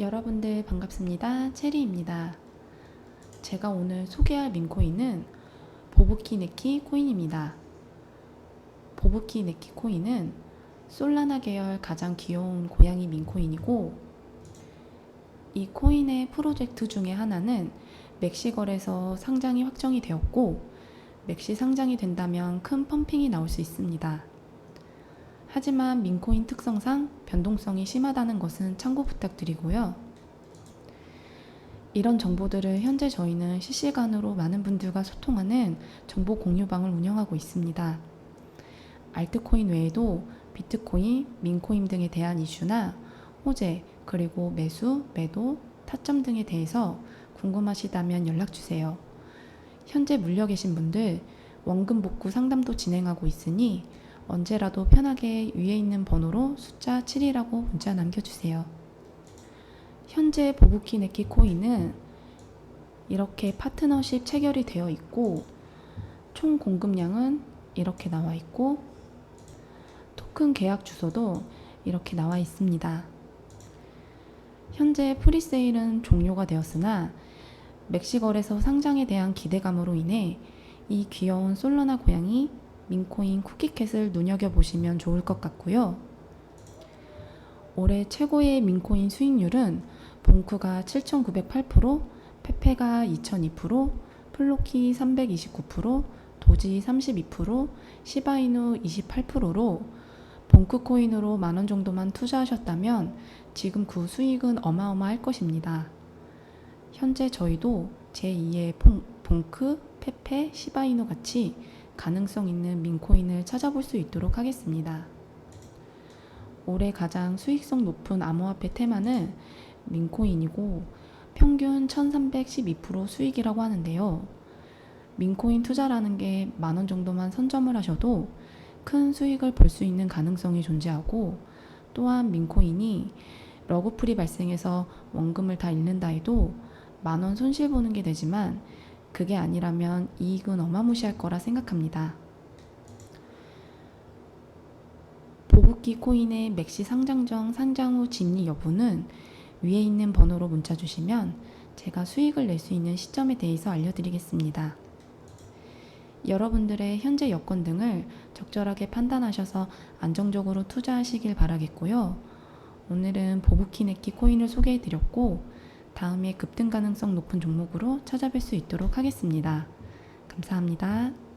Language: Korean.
여러분들 반갑습니다. 체리입니다. 제가 오늘 소개할 민코인은 보부키 네키 코인입니다. 보부키 네키 코인은 솔라나 계열 가장 귀여운 고양이 민코인이고 이 코인의 프로젝트 중에 하나는 멕시걸에서 상장이 확정이 되었고 멕시 상장이 된다면 큰 펌핑이 나올 수 있습니다. 하지만 민코인 특성상 변동성이 심하다는 것은 참고 부탁드리고요. 이런 정보들을 현재 저희는 실시간으로 많은 분들과 소통하는 정보 공유방을 운영하고 있습니다. 알트코인 외에도 비트코인, 민코인 등에 대한 이슈나 호재, 그리고 매수, 매도, 타점 등에 대해서 궁금하시다면 연락 주세요. 현재 물려 계신 분들 원금 복구 상담도 진행하고 있으니 언제라도 편하게 위에 있는 번호로 숫자 7이라고 문자 남겨주세요. 현재 보부키 네키 코인은 이렇게 파트너십 체결이 되어 있고 총 공급량은 이렇게 나와 있고 토큰 계약 주소도 이렇게 나와 있습니다. 현재 프리세일은 종료가 되었으나 멕시걸에서 상장에 대한 기대감으로 인해 이 귀여운 솔로나 고양이 민코인 쿠키캣을 눈여겨보시면 좋을 것 같고요. 올해 최고의 민코인 수익률은 봉크가 7,908%, 페페가 2,002%, 플로키 329%, 도지 32%, 시바이누 28%로 봉크 코인으로 만 원 정도만 투자하셨다면 지금 그 수익은 어마어마할 것입니다. 현재 저희도 제2의 봉크, 페페, 시바이누 같이 가능성 있는 민코인을 찾아볼 수 있도록 하겠습니다. 올해 가장 수익성 높은 암호화폐 테마는 민코인이고 평균 1312% 수익이라고 하는데요. 민코인 투자라는 게 만 원 정도만 선점을 하셔도 큰 수익을 볼 수 있는 가능성이 존재하고 또한 민코인이 러그풀이 발생해서 원금을 다 잃는다 해도 만 원 손실 보는 게 되지만 그게 아니라면 이익은 어마무시할 거라 생각합니다. 보부키 코인의 맥시 상장 전 상장 후 진위 여부는 위에 있는 번호로 문자 주시면 제가 수익을 낼 수 있는 시점에 대해서 알려드리겠습니다. 여러분들의 현재 여건 등을 적절하게 판단하셔서 안정적으로 투자하시길 바라겠고요. 오늘은 보부키네키 코인을 소개해 드렸고 다음에 급등 가능성 높은 종목으로 찾아뵐 수 있도록 하겠습니다. 감사합니다.